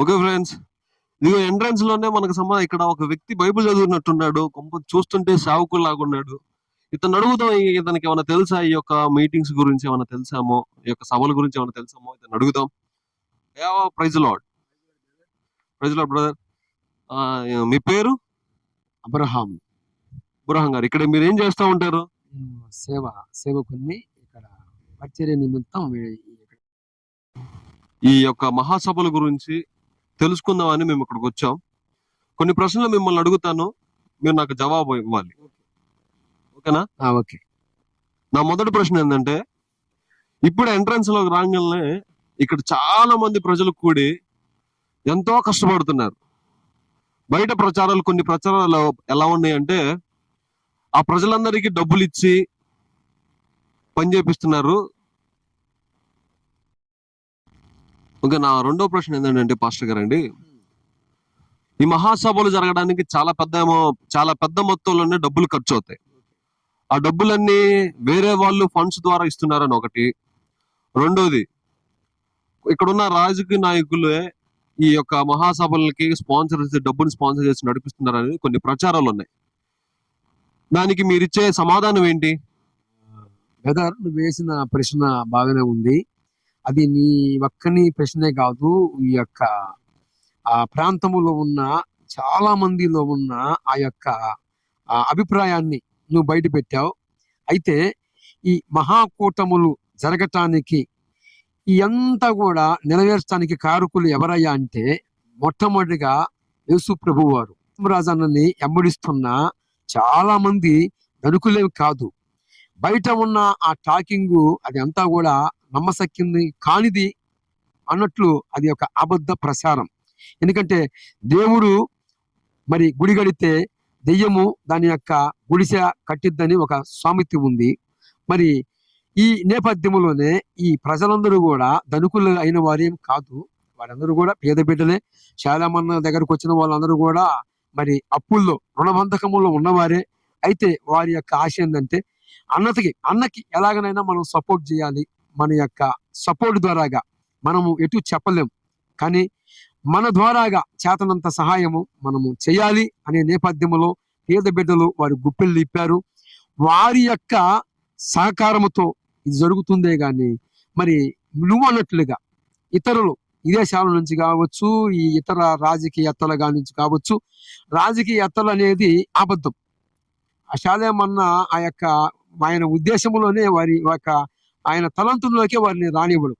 Okay friends. ఇదిగో ఎంట్రన్స్లోనే మనకు సంబంధ ఇక్కడ ఒక వ్యక్తి బైబిల్ చదువుతున్నట్టున్నాడు. కొంప చూస్తుంటే సావుకులాగా ఉన్నాడు ఇతను అడుగుదాం ఇతనికి ఏమైనా తెలుసా? ఈ యొక్క మీటింగ్స్ గురించి ఏమైనా తెలుసామో? ఈ యొక్క సభల గురించి ఏమైనా తెలుసామో? ఇతను అడుగుదాం. ప్రైజ్ లాడ్ ప్రైజ్ లాడ్ బ్రదర్ మీ పేరు? అబ్రహాం బురహం గారు ఇక్కడ మీరు ఏం చేస్తూ ఉంటారు? సేవ సేవకుని ఇక్కడ పరిచర్య నిమిత్తం ఈ యొక్క మహాసభల గురించి తెలుసుకుందామని మేము ఇక్కడికి వచ్చాం. కొన్ని ప్రశ్నలు మిమ్మల్ని అడుగుతాను. మీరు నాకు జవాబు ఇవ్వాలి. ఓకేనా? ఓకే. నా మొదటి ప్రశ్న ఏంటంటే ఇప్పుడు ఎంట్రన్స్లోకి రాగానే ఇక్కడ చాలా మంది ప్రజలు కూడి ఎంతో కష్టపడుతున్నారు. బయట ప్రచారాలు కొన్ని ప్రచారాలు ఎలా ఉన్నాయంటే ఆ ప్రజలందరికీ డబ్బులు ఇచ్చి పని చేపిస్తున్నారు. ఓకే నా రెండో ప్రశ్న ఏంటంటే పాస్టర్ గారండి. ఈ మహాసభలు జరగడానికి చాలా పెద్ద ఏమో- చాలా పెద్ద మొత్తంలోనే డబ్బులు ఖర్చు అవుతాయి ఆ డబ్బులన్నీ వేరే వాళ్ళు ఫండ్స్ ద్వారా ఇస్తున్నారని ఒకటి. రెండోది ఇక్కడున్న రాజకీయ నాయకులే ఈ యొక్క మహాసభలకి స్పాన్సర్ డబ్బుని స్పాన్సర్ చేసి నడిపిస్తున్నారని కొన్ని ప్రచారాలు ఉన్నాయి. దానికి మీరు ఇచ్చే సమాధానం ఏంటి? బ్రదర్ నువ్వు వేసిన ప్రశ్న బాగానే ఉంది. అది నీ ఒక్కని ప్రశ్నే కాదు ఈ యొక్క ఆ ప్రాంతములో ఉన్న చాలా మందిలో ఉన్న ఆ యొక్క ఆ అభిప్రాయాన్ని నువ్వు బయట పెట్టావు. అయితే ఈ మహాకూటములు జరగటానికి ఎంత కూడా నెరవేర్చడానికి కారకులు ఎవరయ్యా అంటే మొట్టమొదటిగా యేసు ప్రభు వారు రాజన్నని ఎంబడిస్తున్న చాలా మంది ధనుకులేవి కాదు. బయట ఉన్న ఆ టాకింగ్ అది అంతా కూడా నమ్మసక్కింది కానిది అన్నట్లు అది ఒక అబద్ధ ప్రచారం. ఎందుకంటే దేవుడు మరి గుడి గడితే దెయ్యము దాని యొక్క గుడిసె కట్టిద్దని ఒక సామెత ఉంది. మరి ఈ నేపథ్యంలోనే ఈ ప్రజలందరూ కూడా ధనుకులు అయిన వారేం కాదు. వారందరూ కూడా పేద బిడ్డలే. చాలా దగ్గరకు వచ్చిన వాళ్ళందరూ కూడా మరి అప్పుల్లో రుణబంధకములో ఉన్నవారే. అయితే వారి యొక్క ఆశ ఏంటంటే అన్నతకి అన్నకి ఎలాగనైనా మనం సపోర్ట్ చేయాలి. మన యొక్క సపోర్ట్ ద్వారాగా మనము ఎటు చెప్పలేము కానీ మన ద్వారాగా చేతనంత సహాయము మనము చేయాలి అనే నేపథ్యంలో పేద బిడ్డలు వారి గుప్పెళ్ళు ఇప్పారు వారి యొక్క సహకారముతో ఇది జరుగుతుందే కానీ మరి నువ్వు అన్నట్లుగా ఇతరులు విదేశాల నుంచి కావచ్చు ఈ ఇతర రాజకీయత్తల నుంచి కావచ్చు రాజకీయత్తలు అనేది అబద్ధం. ఆ శాలేమన్న ఆ యొక్క ఆయన ఉద్దేశంలోనే వారి యొక్క ఆయన తలంతుల్లోకే వారిని రానివ్వడు.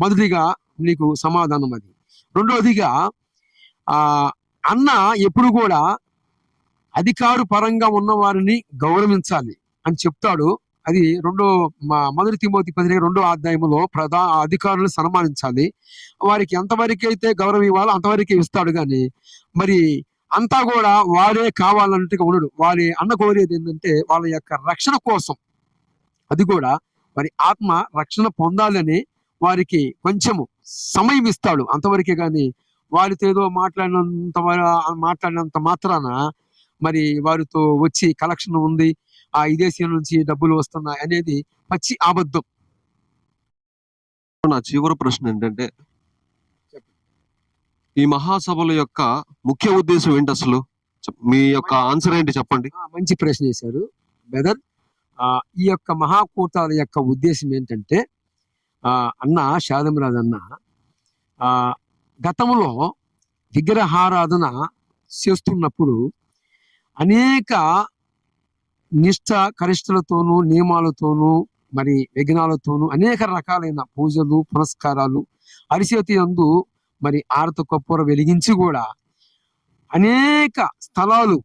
మొదటిగా నీకు సమాధానం అది. రెండవదిగా ఆ అన్న ఎప్పుడు కూడా అధికారు పరంగా ఉన్న వారిని గౌరవించాలి అని చెప్తాడు. అది రెండో మా మొదటి తిమోతి పదిహేను రెండో అధ్యాయంలో ప్రధా అధికారులను సన్మానించాలి. వారికి ఎంతవరకు అయితే గౌరవం ఇవ్వాలో అంతవరకే ఇస్తాడు కానీ మరి అంతా కూడా వారే కావాలన్నట్టుగా ఉండడు. వారి అన్న కోరేది ఏంటంటే వాళ్ళ యొక్క రక్షణ కోసం. అది కూడా వారి ఆత్మ రక్షణ పొందాలని వారికి కొంచెము సమయం ఇస్తాడు. అంతవరకే కానీ వారితో ఏదో మాట్లాడినంత మాట్లాడినంత మాత్రాన మరి వారితో వచ్చి కలెక్షన్ ఉంది ఆ విదేశీ నుంచి డబ్బులు వస్తున్నాయి అనేది పచ్చి అబద్ధం. నా చివరి ప్రశ్న ఏంటంటే ఈ మహాసభల యొక్క ముఖ్య ఉద్దేశం ఏంటి అసలు? మీ యొక్క ఆన్సర్ ఏంటి చెప్పండి? మంచి ప్రశ్న వేశారు బెదర్ ఈ యొక్క మహాకూటాల యొక్క ఉద్దేశం ఏంటంటే అన్న శాదమరాజు అన్న గతంలో విగ్రహారాధన చేస్తున్నప్పుడు అనేక నిష్ఠ కరిష్టలతోనూ నియమాలతోనూ మరి విఘ్నాలతోనూ అనేక రకాలైన పూజలు పునస్కారాలు అరిచేతి అందు మరి ఆరత కొప్పర వెలిగించి కూడా అనేక స్థలాలు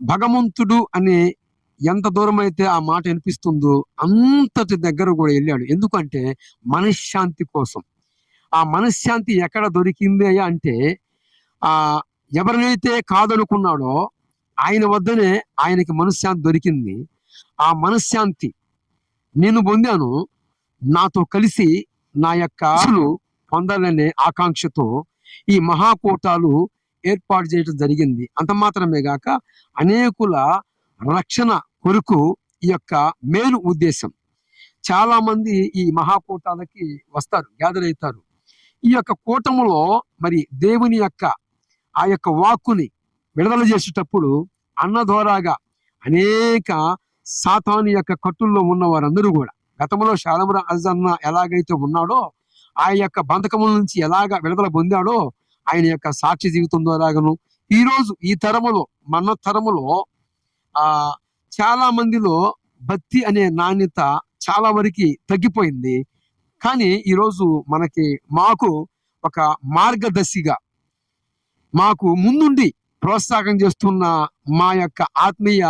భగవంతుడు అనే ఎంత దూరం అయితే ఆ మాట వినిపిస్తుందో అంతటి దగ్గర కూడా వెళ్ళాడు. ఎందుకంటే మనశ్శాంతి కోసం. ఆ మనశ్శాంతి ఎక్కడ దొరికింది అంటే ఆ ఎవరినైతే కాదనుకున్నాడో ఆయన వద్దనే ఆయనకి మనశ్శాంతి దొరికింది. ఆ మనశ్శాంతి నేను పొందాను. నాతో కలిసి నా యొక్క అసలు పొందాలనే ఆకాంక్షతో ఈ మహాకూటాలు ఏర్పాటు చేయడం జరిగింది. అంత మాత్రమే గాక అనేకుల రక్షణ కొరకు ఈ యొక్క మెయిన్ ఉద్దేశం. చాలా మంది ఈ మహాకూటాలకి వస్తారు గ్యాదర్ అవుతారు. ఈ యొక్క కూటములో మరి దేవుని యొక్క ఆ యొక్క వాక్కుని విడుదల చేసేటప్పుడు అన్న ద్వారాగా అనేక సాతాను యొక్క కట్టుల్లో ఉన్న వారందరూ కూడా గతంలో శాలమర అజన్న ఎలాగైతే ఉన్నాడో ఆ యొక్క బంధకముల నుంచి ఎలాగ విడుదల పొందాడో ఆయన యొక్క సాక్షి జీవితం ద్వారాగను ఈరోజు ఈ తరములో మన తరములో ఆ చాలా మందిలో భక్తి అనే నాణ్యత చాలా వరకు తగ్గిపోయింది. కానీ ఈరోజు మనకి మాకు ఒక మార్గదర్శిగా మాకు ముందుండి ప్రోత్సాహం చేస్తున్న మా యొక్క ఆత్మీయ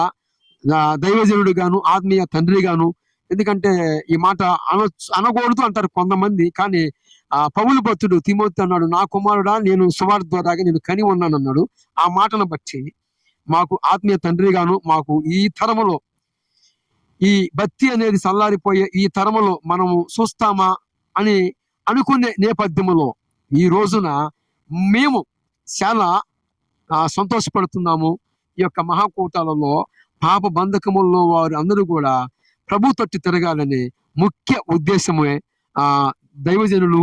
దైవజనుడు గాను ఆత్మీయ తండ్రి గాను ఎందుకంటే ఈ మాట అన అనకూడదు అంటారు కొంతమంది. కానీ ఆ పౌలు భక్తుడు తిమోతి అన్నాడు నా కుమారుడా నేను సువార్త ద్వారాగా నేను కని ఉన్నాను అన్నాడు ఆ మాటను బట్టి మాకు ఆత్మీయ తండ్రిగాను మాకు ఈ తరములో ఈ భక్తి అనేది చల్లారిపోయే ఈ తరములో మనము చూస్తామా అని అనుకునే నేపథ్యములో ఈ రోజున మేము చాలా సంతోషపడుతున్నాము. ఈ యొక్క మహాకూటాలలో పాప బంధకముల్లో వారు అందరూ కూడా ప్రభు తట్టు తిరగాలని ముఖ్య ఉద్దేశమే. ఆ దైవజనులు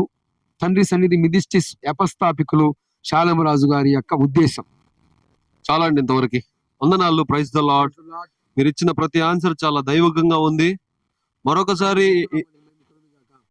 తండ్రి సన్నిధి మిధిష్టి ఎపస్థాపికులు శాలమరాజు గారి యొక్క ఉద్దేశం. చాలా అండి ఇంతవరకు. వందనాలు ప్రైజ్ ద లాడ్ మీరు ఇచ్చిన ప్రతి ఆన్సర్ చాలా దైవకంగా ఉంది. మరొకసారి